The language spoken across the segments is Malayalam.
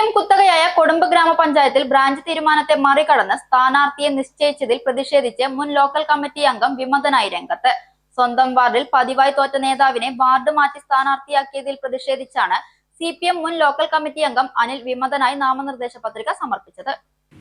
എം കുത്തകയായ കൊടുമ്പ് ഗ്രാമപഞ്ചായത്തിൽ ബ്രാഞ്ച് തീരുമാനത്തെ മറികടന്ന് സ്ഥാനാർത്ഥിയെ നിശ്ചയിച്ചതിൽ പ്രതിഷേധിച്ച് മുൻ ലോക്കൽ കമ്മിറ്റി അംഗം വിമതനായി രംഗത്ത്. സ്വന്തം വാർഡിൽ പതിവായി തോറ്റ നേതാവിനെ വാർഡ് മാറ്റി സ്ഥാനാർത്ഥിയാക്കിയതിൽ പ്രതിഷേധിച്ചാണ് സി മുൻ ലോക്കൽ കമ്മിറ്റി അംഗം അനിൽ വിമതനായി നാമനിർദ്ദേശ പത്രിക സമർപ്പിച്ചത്.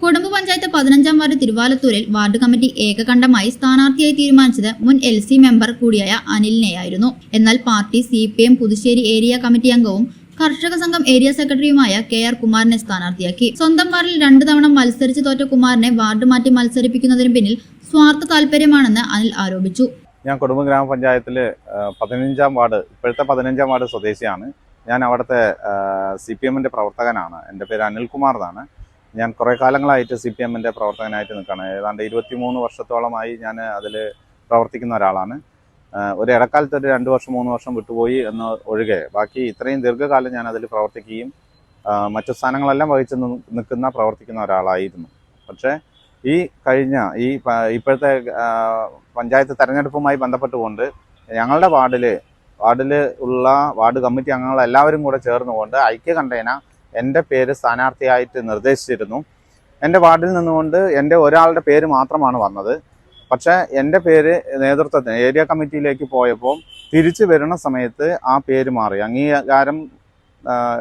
കൊടുമ്പ് പഞ്ചായത്ത് പതിനഞ്ചാം വാർഡ് തിരുവാലത്തൂരിൽ വാർഡ് കമ്മിറ്റി ഏകകണ്ഠമായി സ്ഥാനാർത്ഥിയായി തീരുമാനിച്ചത് മുൻ എൽ സി മെമ്പർ കൂടിയായ അനിലിനെയായിരുന്നു. എന്നാൽ party C P M Puthussery area committee അംഗവും കർഷക സംഘം ഏരിയ സെക്രട്ടറിയുമായ കെ ആർ കുമാറിനെ സ്ഥാനാർത്ഥിയാക്കി. സ്വന്തം വാർഡിൽ രണ്ടു തവണ മത്സരിച്ച് തോറ്റ കുമാറിനെ വാർഡ് മാറ്റി മത്സരിപ്പിക്കുന്നതിന് പിന്നിൽ സ്വാർത്ഥ താല്പര്യമാണെന്ന് അനിൽ ആരോപിച്ചു. ഞാൻ കൊടുമ്പ് ഗ്രാമപഞ്ചായത്തിൽ പതിനഞ്ചാം വാർഡ് ഇപ്പോഴത്തെ പതിനഞ്ചാം വാർഡ് സ്വദേശിയാണ്. ഞാൻ അവിടുത്തെ സി പി എമ്മിന്റെ പ്രവർത്തകനാണ്. എന്റെ പേര് അനിൽകുമാർ എന്നാണ് ഞാൻ കുറേ കാലങ്ങളായിട്ട് സി പി എമ്മിന്റെ പ്രവർത്തകനായിട്ട് നിൽക്കുകയാണ്. ഏതാണ്ട് ഇരുപത്തിമൂന്ന് വർഷത്തോളമായി ഞാൻ അതിൽ പ്രവർത്തിക്കുന്ന ഒരാളാണ്. ഒരു ഇടക്കാലത്ത് ഒരു രണ്ട് വർഷം മൂന്ന് വർഷം വിട്ടുപോയി എന്ന് ഒഴികെ. ബാക്കി ഇത്രയും ദീർഘകാലം ഞാൻ അതിൽ പ്രവർത്തിക്കുകയും മറ്റു സ്ഥാനങ്ങളെല്ലാം വഹിച്ച് നിൽക്കുന്ന പ്രവർത്തിക്കുന്ന ഒരാളായിരുന്നു. പക്ഷേ ഈ കഴിഞ്ഞ ഈ ഇപ്പോഴത്തെ പഞ്ചായത്ത് തെരഞ്ഞെടുപ്പുമായി ബന്ധപ്പെട്ടുകൊണ്ട് ഞങ്ങളുടെ വാർഡിൽ വാർഡിൽ ഉള്ള വാർഡ് കമ്മിറ്റി അംഗങ്ങൾ എല്ലാവരും കൂടെ ചേർന്നുകൊണ്ട് ഐക്യകണ്ഠേന എന്റെ പേര് സ്ഥാനാർത്ഥിയായിട്ട് നിർദ്ദേശിച്ചിരുന്നു. എന്റെ വാർഡിൽ നിന്നുകൊണ്ട് എന്റെ ഒരാളുടെ പേര് മാത്രമാണ് വന്നത്. പക്ഷേ എന്റെ പേര് നേതൃത്വത്തിന് ഏരിയ കമ്മിറ്റിയിലേക്ക് പോയപ്പോൾ തിരിച്ചു വരുന്ന സമയത്ത് ആ പേര് മാറി. അംഗീകാരം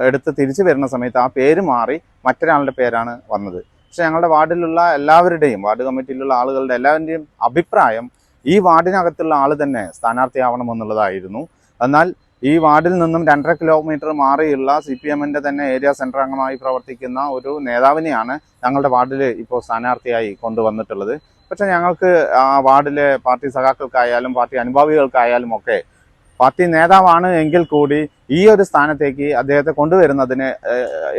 എടുത്ത് തിരിച്ചു വരുന്ന സമയത്ത് ആ പേര് മാറി മറ്റൊരാളുടെ പേരാണ് വന്നത്. പക്ഷെ ഞങ്ങളുടെ വാർഡിലുള്ള എല്ലാവരുടെയും വാർഡ് കമ്മിറ്റിയിലുള്ള ആളുകളുടെ എല്ലാവരുടെയും അഭിപ്രായം ഈ വാർഡിനകത്തുള്ള ആൾ തന്നെ സ്ഥാനാർത്ഥിയാവണം എന്നുള്ളതായിരുന്നു. എന്നാൽ ഈ വാർഡിൽ നിന്നും രണ്ടര കിലോമീറ്റർ മാറിയുള്ള സി പി എമ്മിന്റെ തന്നെ ഏരിയ സെൻട്രൽ അംഗമായി പ്രവർത്തിക്കുന്ന ഒരു നേതാവിനെയാണ് ഞങ്ങളുടെ വാർഡിൽ ഇപ്പോൾ സ്ഥാനാർത്ഥിയായി കൊണ്ടുവന്നിട്ടുള്ളത്. പക്ഷെ ഞങ്ങൾക്ക് ആ വാർഡിലെ പാർട്ടി സഖാക്കൾക്കായാലും പാർട്ടി അനുഭാവികൾക്കായാലും ഒക്കെ പാർട്ടി നേതാവാണ് എങ്കിൽ കൂടി ഈ ഒരു സ്ഥാനത്തേക്ക് അദ്ദേഹത്തെ കൊണ്ടുവരുന്നതിന്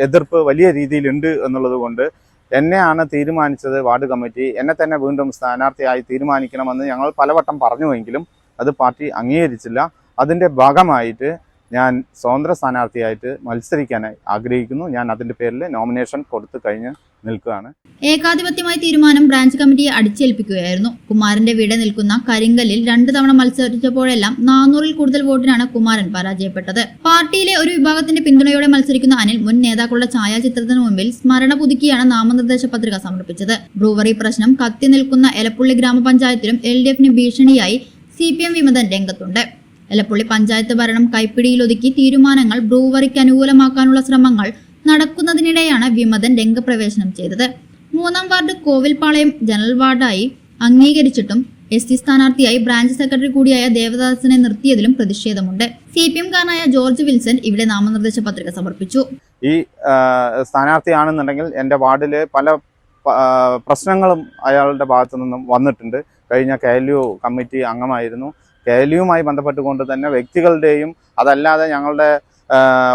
എതിർപ്പ് വലിയ രീതിയിലുണ്ട് എന്നുള്ളത് കൊണ്ട് എന്നെയാണ് തീരുമാനിച്ചത് വാർഡ് കമ്മിറ്റി. എന്നെ തന്നെ വീണ്ടും സ്ഥാനാർത്ഥിയായി തീരുമാനിക്കണമെന്ന് ഞങ്ങൾ പലവട്ടം പറഞ്ഞുവെങ്കിലും അത് പാർട്ടി അംഗീകരിച്ചില്ല. അതിന്റെ ഭാഗമായിട്ട് ഞാൻ സ്വതന്ത്ര സ്ഥാനാർത്ഥിയായിട്ട് മത്സരിക്കാനായി ആഗ്രഹിക്കുന്നു. ഞാൻ അതിന്റെ പേരിൽ നോമിനേഷൻ കൊടുത്തു കഴിഞ്ഞ് നിൽക്കുകയാണ്. ഏകാധിപത്യമായി തീരുമാനം ബ്രാഞ്ച് കമ്മിറ്റിയെ അടിച്ചേൽപ്പിക്കുകയായിരുന്നു. കുമാരന്റെ വീട് നിൽക്കുന്ന കരിങ്കല്ലിൽ രണ്ടു തവണ മത്സരിച്ചപ്പോഴെല്ലാം നാനൂറിൽ കൂടുതൽ വോട്ടിനാണ് കുമാരൻ പരാജയപ്പെട്ടത്. പാർട്ടിയിലെ ഒരു വിഭാഗത്തിന്റെ പിന്തുണയോടെ മത്സരിക്കുന്ന അനിൽ മുൻ നേതാക്കളുടെ ഛായാചിത്രത്തിന് മുമ്പിൽ സ്മരണ പുതുക്കിയാണ് നാമനിർദ്ദേശ പത്രിക സമർപ്പിച്ചത്. ബ്രൂവറി പ്രശ്നം കത്തി നിൽക്കുന്ന എലപ്പുള്ളി ഗ്രാമപഞ്ചായത്തിലും എൽ ഡി എഫിന് ഭീഷണിയായി സി പി എം വിമതൻ രംഗത്തുണ്ട്. എലപ്പുള്ളി പഞ്ചായത്ത് ഭരണം കൈപ്പിടിയിലൊതുക്കി തീരുമാനങ്ങൾ ബ്രൂവറിക്ക് അനുകൂലമാക്കാനുള്ള ശ്രമങ്ങൾ നടക്കുന്നതിനിടെയാണ് വിമതൻ രംഗപ്രവേശനം ചെയ്തത്. മൂന്നാം വാർഡ് കോവിൽപാളയം ജനറൽ വാർഡായി അംഗീകരിച്ചിട്ടും എസ് സി സ്ഥാനാർത്ഥിയായി ബ്രാഞ്ച് സെക്രട്ടറി കൂടിയായ ദേവദാസിനെ നിർത്തിയതിലും പ്രതിഷേധമുണ്ട്. സി പി എംകാരനായ ജോർജ് വിൽസൺ ഇവിടെ നാമനിർദ്ദേശ പത്രിക സമർപ്പിച്ചു. ഈ സ്ഥാനാർത്ഥിയാണെന്നുണ്ടെങ്കിൽ എന്റെ വാർഡിൽ പല പ്രശ്നങ്ങളും അയാളുടെ ഭാഗത്തു നിന്നും വന്നിട്ടുണ്ട്. കഴിഞ്ഞ കെ കമ്മിറ്റി അംഗമായിരുന്നു. കെ എൽ യുമായി ബന്ധപ്പെട്ടുകൊണ്ട് തന്നെ വ്യക്തികളുടെയും അതല്ലാതെ ഞങ്ങളുടെ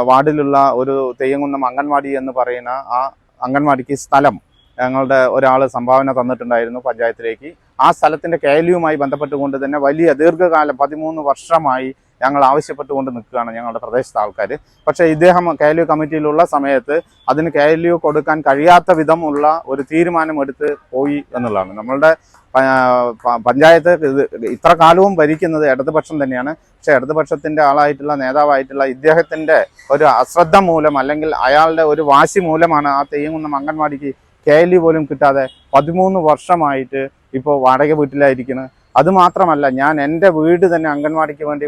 വാർഡിലുള്ള ഒരു തെയ്യങ്കുന്നം അംഗൻവാടി എന്ന് പറയുന്ന ആ അംഗൻവാടിക്ക് സ്ഥലം ഞങ്ങളുടെ ഒരാൾ സംഭാവന തന്നിട്ടുണ്ടായിരുന്നു പഞ്ചായത്തിലേക്ക്. ആ സ്ഥലത്തിന്റെ കേലിയുമായി ബന്ധപ്പെട്ടുകൊണ്ട് തന്നെ വലിയ ദീർഘകാലം പതിമൂന്ന് വർഷമായി ഞങ്ങൾ ആവശ്യപ്പെട്ടുകൊണ്ട് നിൽക്കുകയാണ് ഞങ്ങളുടെ പ്രദേശത്തെ ആൾക്കാർ. പക്ഷേ ഇദ്ദേഹം കെ എൽ യു കമ്മിറ്റിയിലുള്ള സമയത്ത് അതിന് കെ എൽ യു കൊടുക്കാൻ കഴിയാത്ത വിധമുള്ള ഒരു തീരുമാനം എടുത്ത് പോയി എന്നുള്ളതാണ്. നമ്മളുടെ പഞ്ചായത്ത് ഇത് ഇത്ര കാലവും ഭരിക്കുന്നത് ഇടതുപക്ഷം തന്നെയാണ്. പക്ഷേ ഇടതുപക്ഷത്തിന്റെ ആളായിട്ടുള്ള നേതാവായിട്ടുള്ള ഇദ്ദേഹത്തിന്റെ ഒരു അശ്രദ്ധ മൂലം അല്ലെങ്കിൽ അയാളുടെ ഒരു വാശി മൂലമാണ് ആ തെയ്യംകുന്നം അംഗൻവാടിക്ക് കെ എൽ പോലും കിട്ടാതെ പതിമൂന്ന് വർഷമായിട്ട് ഇപ്പോൾ വാടക വീട്ടിലായിരിക്കുന്നത് അതുമാത്രമല്ല ഞാൻ എന്റെ വീട് തന്നെ അംഗൻവാടിക്ക് വേണ്ടി